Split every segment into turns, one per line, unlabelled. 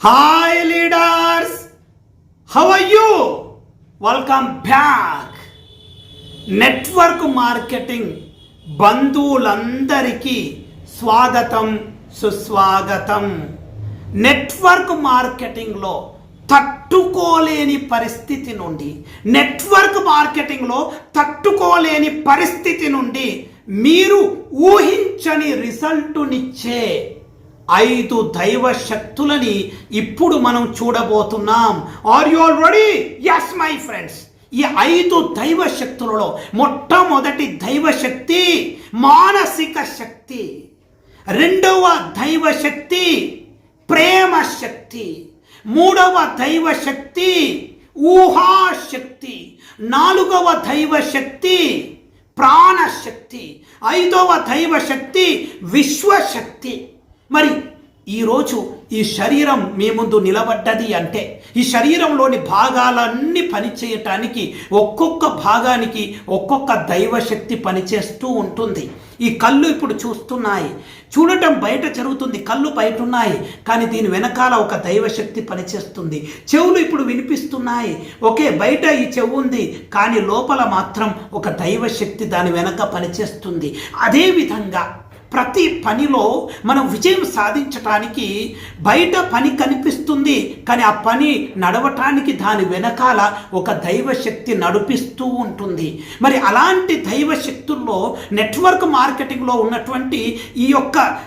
Hi leaders how are you welcome back network marketing బంధువులందరికీ స్వాగతం సుస్వాగతం. నెట్వర్క్ మార్కెటింగ్లో తట్టుకోలేని పరిస్థితి నుండి నెట్వర్క్ మార్కెటింగ్లో తట్టుకోలేని పరిస్థితి నుండి మీరు ఊహించని రిజల్టునిచ్చే ఐదు దైవ శక్తులని ఇప్పుడు మనం చూడబోతున్నాం. Are you all ready yes my friends ఈ ఐదు దైవ శక్తులలో మొట్టమొదటి దైవ శక్తి మానసిక శక్తి. రెండవ దైవ శక్తి ప్రేమ శక్తి. మూడవ దైవ శక్తి ఊహాశక్తి నాలుగవ దైవ శక్తి ప్రాణశక్తి ఐదవ దైవ శక్తి విశ్వశక్తి మరి ఈరోజు ఈ శరీరం మీ ముందు నిలబడ్డది అంటే ఈ శరీరంలోని భాగాలన్నీ పనిచేయటానికి ఒక్కొక్క భాగానికి ఒక్కొక్క దైవశక్తి పనిచేస్తూ ఉంటుంది. ఈ కళ్ళు ఇప్పుడు చూస్తున్నాయి. చూడటం బయట జరుగుతుంది కళ్ళు బయట ఉన్నాయి కానీ దీని వెనకాల ఒక దైవశక్తి పనిచేస్తుంది. చెవులు ఇప్పుడు వినిపిస్తున్నాయి. ఓకే బయట ఈ చెవు ఉంది కానీ లోపల మాత్రం ఒక దైవశక్తి దాని వెనక పనిచేస్తుంది. అదేవిధంగా ప్రతి పనిలో మనం విజయం సాధించటానికి బయట పని కనిపిస్తుంది కానీ ఆ పని నడవటానికి దాని వెనకాల ఒక దైవశక్తి నడిపిస్తూ ఉంటుంది. మరి అలాంటి దైవశక్తుల్లో నెట్వర్క్ మార్కెటింగ్లో ఉన్నటువంటి ఈ యొక్క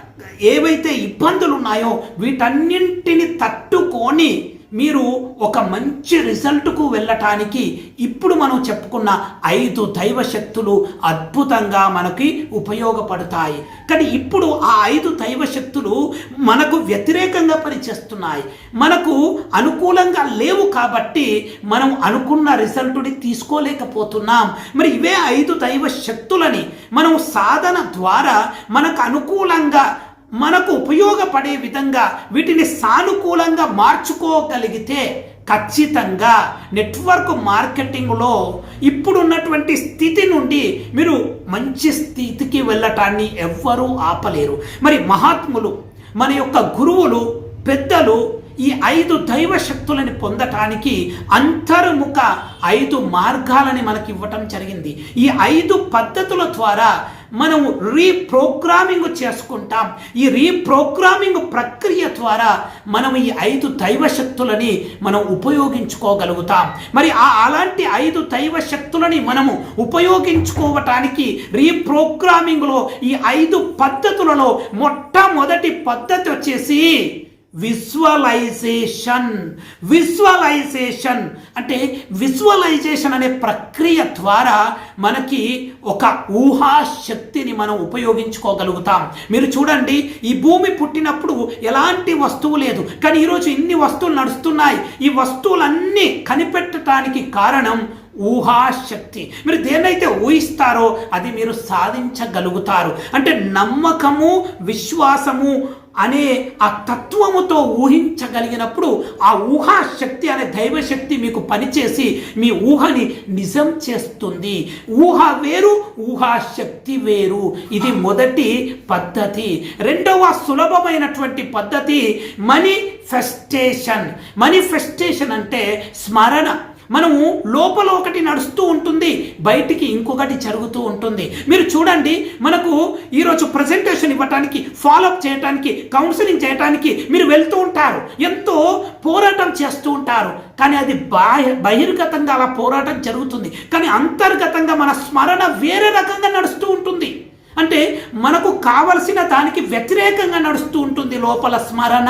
ఏవైతే ఇబ్బందులు ఉన్నాయో వీటన్నింటిని తట్టుకొని మీరు ఒక మంచి రిజల్ట్కు వెళ్ళటానికి ఇప్పుడు మనం చెప్పుకున్న ఐదు దైవ శక్తులు అద్భుతంగా మనకి ఉపయోగపడతాయి. కానీ ఇప్పుడు ఆ ఐదు దైవ శక్తులు మనకు వ్యతిరేకంగా పనిచేస్తున్నాయి. మనకు అనుకూలంగా లేవు కాబట్టి మనం అనుకున్న రిజల్ట్ని తీసుకోలేకపోతున్నాం. మరి ఇవే ఐదు దైవ శక్తులని మనం సాధన ద్వారా మనకు అనుకూలంగా మనకు ఉపయోగపడే విధంగా వీటిని సానుకూలంగా మార్చుకోగలిగితే ఖచ్చితంగా నెట్వర్క్ మార్కెటింగ్లో ఇప్పుడున్నటువంటి స్థితి నుండి మీరు మంచి స్థితికి వెళ్ళటాన్ని ఎవ్వరూ ఆపలేరు. మరి మహాత్ములు మన యొక్క గురువులు పెద్దలు ఈ ఐదు దైవ శక్తులని పొందటానికి అంతర్ముఖ ఐదు మార్గాలని మనకి ఇవ్వటం జరిగింది. ఈ ఐదు పద్ధతుల ద్వారా మనం రీప్రోగ్రామింగ్ చేసుకుంటాం. ఈ రీప్రోగ్రామింగ్ ప్రక్రియ ద్వారా మనం ఈ ఐదు దైవ శక్తులని మనం ఉపయోగించుకోగలుగుతాం. మరి ఆ అలాంటి ఐదు దైవ శక్తులని మనము ఉపయోగించుకోవటానికి రీప్రోగ్రామింగ్లో ఈ ఐదు పద్ధతులలో మొట్టమొదటి పద్ధతి వచ్చేసి విజువలైజేషన్ విజువలైజేషన్ అంటే విజువలైజేషన్ అనే ప్రక్రియ ద్వారా మనకి ఒక ఊహాశక్తిని మనం ఉపయోగించుకోగలుగుతాం. మీరు చూడండి ఈ భూమి పుట్టినప్పుడు ఎలాంటి వస్తువు లేదు. కానీ ఈరోజు ఇన్ని వస్తువులు నడుస్తున్నాయి. ఈ వస్తువులన్నీ కనిపెట్టడానికి కారణం ఊహాశక్తి. మీరు దేన్నైతే ఊహిస్తారో అది మీరు సాధించగలుగుతారు. అంటే నమ్మకము విశ్వాసము అనే ఆ తత్వముతో ఊహించగలిగినప్పుడు ఆ ఊహాశక్తి అనే దైవశక్తి మీకు పనిచేసి మీ ఊహని నిజం చేస్తుంది. ఊహ వేరు ఊహాశక్తి వేరు. ఇది మొదటి పద్ధతి. రెండవ సులభమైనటువంటి పద్ధతి మనిఫెస్టేషన్ మనిఫెస్టేషన్ అంటే స్మరణ. మనము లోపల ఒకటి నడుస్తూ ఉంటుంది బయటికి ఇంకొకటి జరుగుతూ ఉంటుంది. మీరు చూడండి మనకు ఈరోజు ప్రజెంటేషన్ ఇవ్వటానికి ఫాలోఅప్ చేయటానికి కౌన్సిలింగ్ చేయటానికి మీరు వెళ్తూ ఉంటారు. ఎంతో పోరాటం చేస్తూ ఉంటారు. కానీ అది బాహ్య బహిర్గతంగా అలా పోరాటం జరుగుతుంది. కానీ అంతర్గతంగా మన స్మరణ వేరే రకంగా నడుస్తూ ఉంటుంది. అంటే మనకు కావలసిన దానికి వ్యతిరేకంగా నడుస్తూ ఉంటుంది లోపల స్మరణ.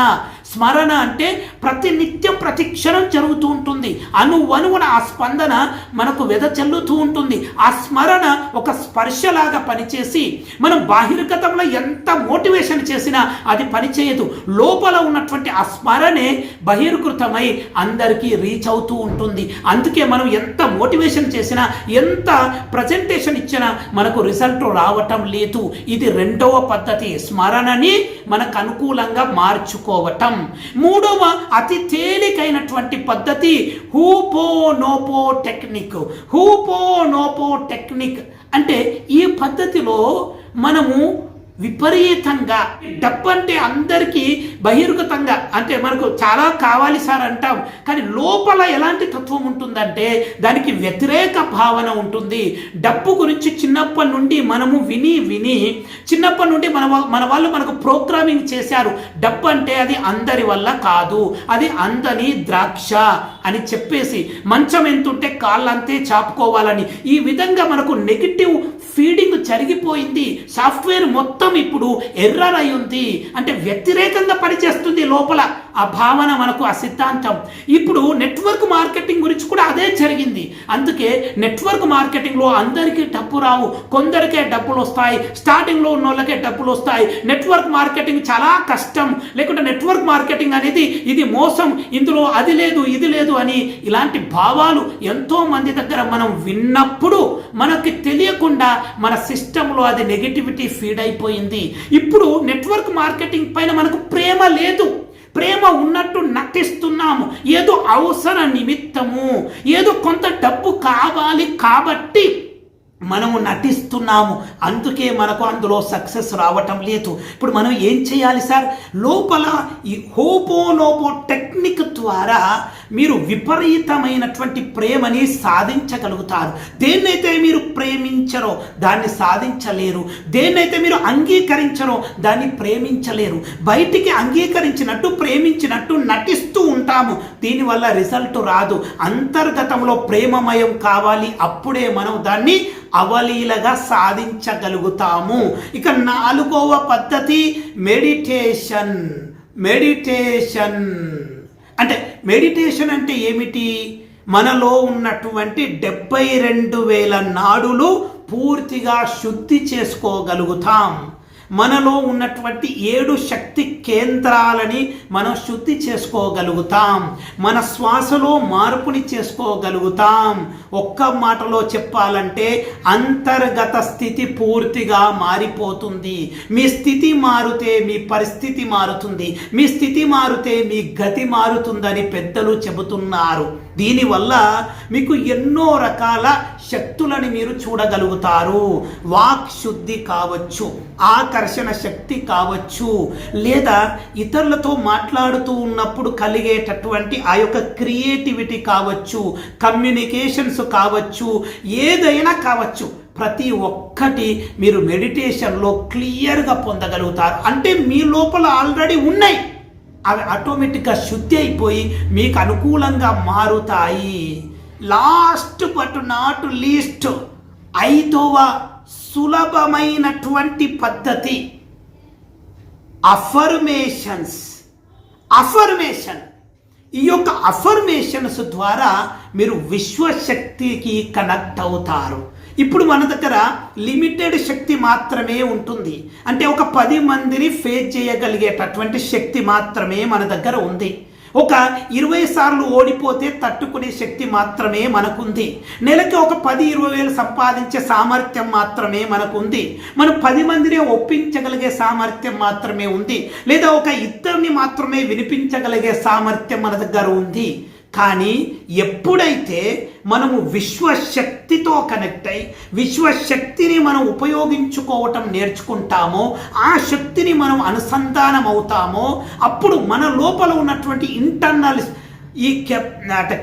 స్మరణ అంటే ప్రతి నిత్యం ప్రతి క్షణం జరుగుతూ ఉంటుంది. అనువనువున ఆ స్పందన మనకు వెదచల్లుతూ ఉంటుంది. ఆ స్మరణ ఒక స్పర్శలాగా పనిచేసి మనం బాహిర్గతంలో ఎంత మోటివేషన్ చేసినా అది పనిచేయదు. లోపల ఉన్నటువంటి ఆ స్మరణే బహిర్కృతమై అందరికీ రీచ్ అవుతూ ఉంటుంది. అందుకే మనం ఎంత మోటివేషన్ చేసినా ఎంత ప్రజెంటేషన్ ఇచ్చినా మనకు రిజల్ట్ రావటం లేదు. ఇది రెండవ పద్ధతి. స్మరణని మనకు అనుకూలంగా మార్చుకోవటం. మూడవ అతి తేలికైనటువంటి పద్ధతి హూపో నోపో టెక్నిక్ హూపో నోపో టెక్నిక్ అంటే ఈ పద్ధతిలో మనము విపరీతంగా డబ్బు అంటే అందరికీ బహిర్గతంగా. అంటే మనకు చాలా కావాలి సార్ అంటాం కానీ లోపల ఎలాంటి తత్వం ఉంటుందంటే దానికి వ్యతిరేక భావన ఉంటుంది. డబ్బు గురించి చిన్నప్పటి నుండి మనము విని విని చిన్నప్పటి నుండి మన మన వాళ్ళు మనకు ప్రోగ్రామింగ్ చేశారు. డబ్బు అంటే అది అందరి వల్ల కాదు అది అందని ద్రాక్ష అని చెప్పేసి మంచం ఎంతుంటే కాళ్ళంతే చాపుకోవాలని. ఈ విధంగా మనకు నెగిటివ్ ఫీడింగ్ జరిగిపోయింది. సాఫ్ట్వేర్ మొత్తం మొత్తం ఇప్పుడు ఎర్రర్ అయి ఉంది. అంటే వ్యతిరేకంగా పనిచేస్తుంది లోపల. ఆ భావన మనకు ఆ సిద్ధాంతం. ఇప్పుడు నెట్వర్క్ మార్కెటింగ్ గురించి కూడా అదే జరిగింది. అందుకే నెట్వర్క్ మార్కెటింగ్లో అందరికీ డబ్బు రావు. కొందరికే డబ్బులు వస్తాయి. స్టార్టింగ్లో ఉన్న వాళ్ళకే డబ్బులు వస్తాయి. నెట్వర్క్ మార్కెటింగ్ చాలా కష్టం. లేకుంటే నెట్వర్క్ మార్కెటింగ్ అనేది ఇది మోసం. ఇందులో అది లేదు ఇది లేదు అని ఇలాంటి భావాలు ఎంతో మంది దగ్గర మనం విన్నప్పుడు మనకి తెలియకుండా మన సిస్టంలో అది నెగిటివిటీ ఫీడ్ అయిపోయింది. ఇప్పుడు నెట్వర్క్ మార్కెటింగ్ పైన మనకు ప్రేమ లేదు. ప్రేమ ఉన్నట్టు నటిస్తున్నాము. ఏదో అవసర నిమిత్తము. ఏదో కొంత డబ్బు కావాలి కాబట్టి మనము నటిస్తున్నాము. అందుకే మనకు అందులో సక్సెస్ రావటం లేదు. ఇప్పుడు మనం ఏం చేయాలి సార్? లోపల ఈ హోపోనోపో టెక్నిక్ ద్వారా మీరు విపరీతమైనటువంటి ప్రేమని సాధించగలుగుతారు. దేన్నైతే మీరు ప్రేమించరో దాన్ని సాధించలేరు. దేన్నైతే మీరు అంగీకరించరో దాన్ని ప్రేమించలేరు. బయటికి అంగీకరించినట్టు ప్రేమించినట్టు నటిస్తూ ఉంటాము. దీనివల్ల రిజల్ట్ రాదు. అంతర్గతంలో ప్రేమమయం కావాలి. అప్పుడే మనం దాన్ని అవలీలగా సాధించగలుగుతాము. ఇక నాలుగవ పద్ధతి మెడిటేషన్. మెడిటేషన్. అంటే మెడిటేషన్ అంటే ఏమిటి? మనలో ఉన్నటువంటి డెబ్బై రెండు వేల నాడులు పూర్తిగా శుద్ధి చేసుకోగలుగుతాం. మనలో ఉన్నటువంటి ఏడు శక్తి కేంద్రాలని మనం శుద్ధి చేసుకోగలుగుతాం. మన శ్వాసలో మార్పుని చేసుకోగలుగుతాం. ఒక్క మాటలో చెప్పాలంటే అంతర్గత స్థితి పూర్తిగా మారిపోతుంది. మీ స్థితి మారితే మీ పరిస్థితి మారుతుంది. మీ స్థితి మారితే మీ గతి మారుతుందని పెద్దలు చెబుతున్నారు. దీనివల్ల మీకు ఎన్నో రకాల శక్తులని మీరు చూడగలుగుతారు. వాక్ శుద్ధి కావచ్చు ఆకర్షణ శక్తి కావచ్చు లేదా ఇతరులతో మాట్లాడుతూ ఉన్నప్పుడు కలిగేటటువంటి ఆ యొక్క క్రియేటివిటీ కావచ్చు కమ్యూనికేషన్స్ కావచ్చు ఏదైనా కావచ్చు. ప్రతి ఒక్కటి మీరు మెడిటేషన్లో క్లియర్గా పొందగలుగుతారు. అంటే మీ లోపల ఆల్రెడీ ఉన్నాయి. అవి ఆటోమేటిక్గా శుద్ధి అయిపోయి మీకు అనుకూలంగా మారుతాయి. లాస్ట్ బట్ నాట్ లీస్ట్ ఐదవ సులభమైనటువంటి పద్ధతి. అఫర్మేషన్స్ అఫర్మేషన్ ఈ యొక్క అఫర్మేషన్స్ ద్వారా మీరు విశ్వశక్తికి కనెక్ట్ అవుతారు. ఇప్పుడు మన దగ్గర లిమిటెడ్ శక్తి మాత్రమే ఉంటుంది. అంటే ఒక పది మందిని ఫేస్ చేయగలిగేటటువంటి శక్తి మాత్రమే మన దగ్గర ఉంది. ఒక ఇరవై సార్లు ఓడిపోతే తట్టుకునే శక్తి మాత్రమే మనకుంది. నెలకి ఒక పది ఇరవై వేలు సంపాదించే సామర్థ్యం మాత్రమే మనకుంది. మనం పది మందినే ఒప్పించగలిగే సామర్థ్యం మాత్రమే ఉంది. లేదా ఒక ఇద్దరిని మాత్రమే వినిపించగలిగే సామర్థ్యం మన దగ్గర ఉంది. కానీ ఎప్పుడైతే మనము విశ్వశక్తితో కనెక్ట్ అయి విశ్వశక్తిని మనం ఉపయోగించుకోవటం నేర్చుకుంటామో ఆ శక్తిని మనం అనుసంధానం అవుతామో అప్పుడు మన లోపల ఉన్నటువంటి ఇంటర్నల్ ఈ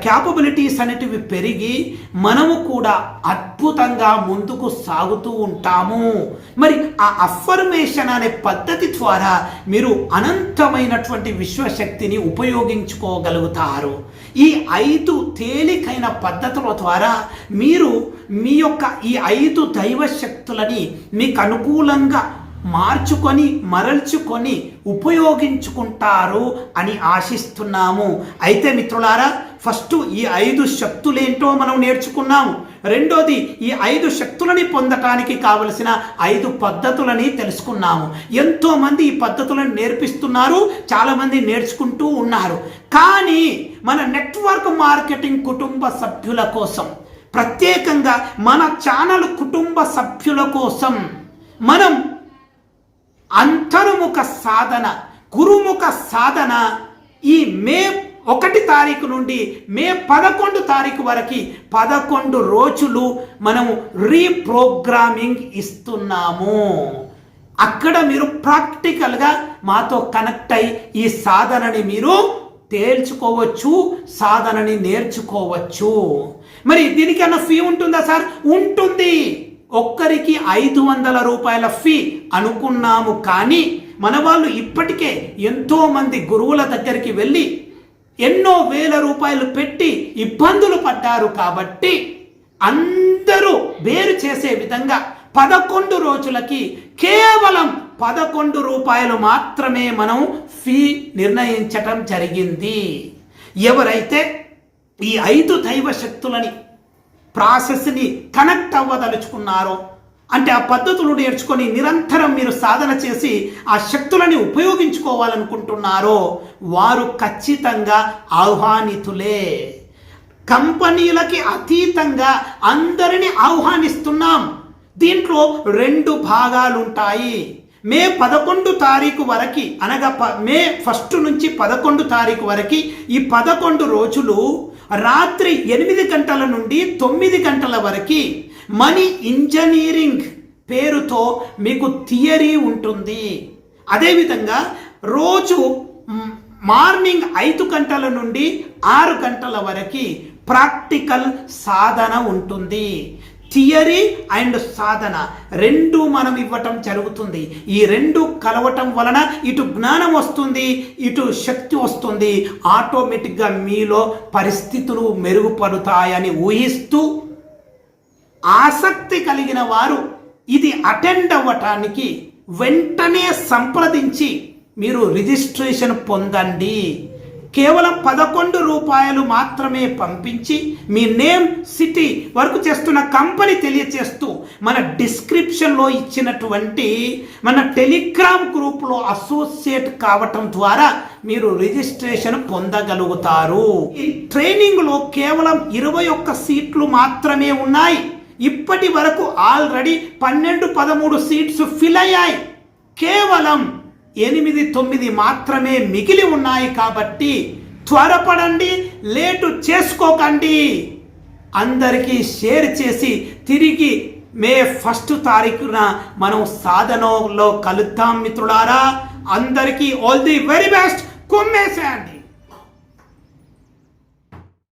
క్యాపబిలిటీస్ అనేటివి పెరిగి మనము కూడా అద్భుతంగా ముందుకు సాగుతూ ఉంటాము. మరి ఆ అఫర్మేషన్ అనే పద్ధతి ద్వారా మీరు అనంతమైనటువంటి విశ్వశక్తిని ఉపయోగించుకోగలుగుతారు. ఈ ఐదు తేలికైన పద్ధతుల ద్వారా మీరు మీ యొక్క ఈ ఐదు దైవ శక్తులని మీకు అనుకూలంగా మార్చుకొని మరల్చుకొని ఉపయోగించుకుంటారు అని ఆశిస్తున్నాము. అయితే మిత్రులారా ఫస్ట్ ఈ ఐదు శక్తులేంటో మనం నేర్చుకున్నాము రెండోది ఈ ఐదు శక్తులని పొందటానికి కావలసిన ఐదు పద్ధతులని తెలుసుకున్నాము. ఎంతోమంది ఈ పద్ధతులను నేర్పిస్తున్నారు చాలామంది నేర్చుకుంటూ ఉన్నారు. కానీ మన నెట్వర్క్ మార్కెటింగ్ కుటుంబ సభ్యుల కోసం ప్రత్యేకంగా మన ఛానల్ కుటుంబ సభ్యుల కోసం మనం అంతర్ముఖ సాధన గురుముఖ సాధన ఈ మే ఒకటి తారీఖు నుండి మే పదకొండు తారీఖు వరకు పదకొండు రోజులు మనము రీప్రోగ్రామింగ్ ఇస్తున్నాము. అక్కడ మీరు ప్రాక్టికల్గా మాతో కనెక్ట్ అయి ఈ సాధనని మీరు తేల్చుకోవచ్చు సాధనని నేర్చుకోవచ్చు. మరి దీనికన్నా ఫీ ఉంటుందా సార్? ఉంటుంది. ఒక్కరికి ఐదు వందల రూపాయల ఫీ అనుకున్నాము కానీ మన వాళ్ళు ఇప్పటికే ఎంతోమంది గురువుల దగ్గరికి వెళ్ళి ఎన్నో వేల రూపాయలు పెట్టి ఇబ్బందులు పడ్డారు కాబట్టి అందరూ వేరు చేసే విధంగా పదకొండు రోజులకి కేవలం పదకొండు రూపాయలు మాత్రమే మనం ఫీ నిర్ణయించటం జరిగింది. ఎవరైతే ఈ ఐదు దైవ శక్తులని ప్రాసెస్ని కనెక్ట్ అవ్వదలుచుకున్నారో. అంటే ఆ పద్ధతులు నేర్చుకొని నిరంతరం మీరు సాధన చేసి ఆ శక్తులని ఉపయోగించుకోవాలనుకుంటున్నారో వారు ఖచ్చితంగా ఆహ్వానితులే. కంపెనీలకి అతీతంగా అందరిని ఆహ్వానిస్తున్నాం. దీంట్లో రెండు భాగాలుంటాయి. మే పదకొండు తారీఖు వరకు అనగా ప- మే ఫస్ట్ నుంచి పదకొండు తారీఖు వరకు ఈ పదకొండు రోజులు రాత్రి ఎనిమిది గంటల నుండి తొమ్మిది గంటల వరకు మనీ ఇంజనీరింగ్ పేరుతో మీకు థియరీ ఉంటుంది. అదేవిధంగా రోజు మార్నింగ్ ఐదు గంటల నుండి ఆరు గంటల వరకు ప్రాక్టికల్ సాధన ఉంటుంది. థియరీ అండ్ సాధన రెండు మనం ఇవ్వటం జరుగుతుంది. ఈ రెండు కలవటం వలన ఇటు జ్ఞానం వస్తుంది ఇటు శక్తి వస్తుంది. ఆటోమేటిక్గా మీలో పరిస్థితులు మెరుగుపడతాయని ఊహిస్తూ ఆసక్తి కలిగిన వారు ఇది అటెండ్ అవ్వటానికి వెంటనే సంప్రదించి మీరు రిజిస్ట్రేషన్ పొందండి. కేవలం పదకొండు రూపాయలు మాత్రమే పంపించి మీ నేమ్ సిటీ వర్క్ చేస్తున్న కంపెనీ తెలియచేస్తూ మన డిస్క్రిప్షన్లో ఇచ్చినటువంటి మన టెలిగ్రామ్ గ్రూప్లో అసోసియేట్ కావటం ద్వారా మీరు రిజిస్ట్రేషన్ పొందగలుగుతారు. ఈ ట్రైనింగ్లో కేవలం ఇరవై ఒక్క సీట్లు మాత్రమే ఉన్నాయి. ఇప్పటి వరకు ఆల్రెడీ పన్నెండు పదమూడు సీట్స్ ఫిల్ అయ్యాయి. కేవలం ఎనిమిది తొమ్మిది మాత్రమే మిగిలి ఉన్నాయి కాబట్టి త్వరపడండి లేటు చేసుకోకండి. అందరికీ షేర్ చేసి తిరిగి మే ఫస్ట్ తారీఖున మనం సాధనలో కలుద్దాం మిత్రులారా. అందరికీ ఆల్ ది వెరీ బెస్ట్. కుమ్మేసేయండి.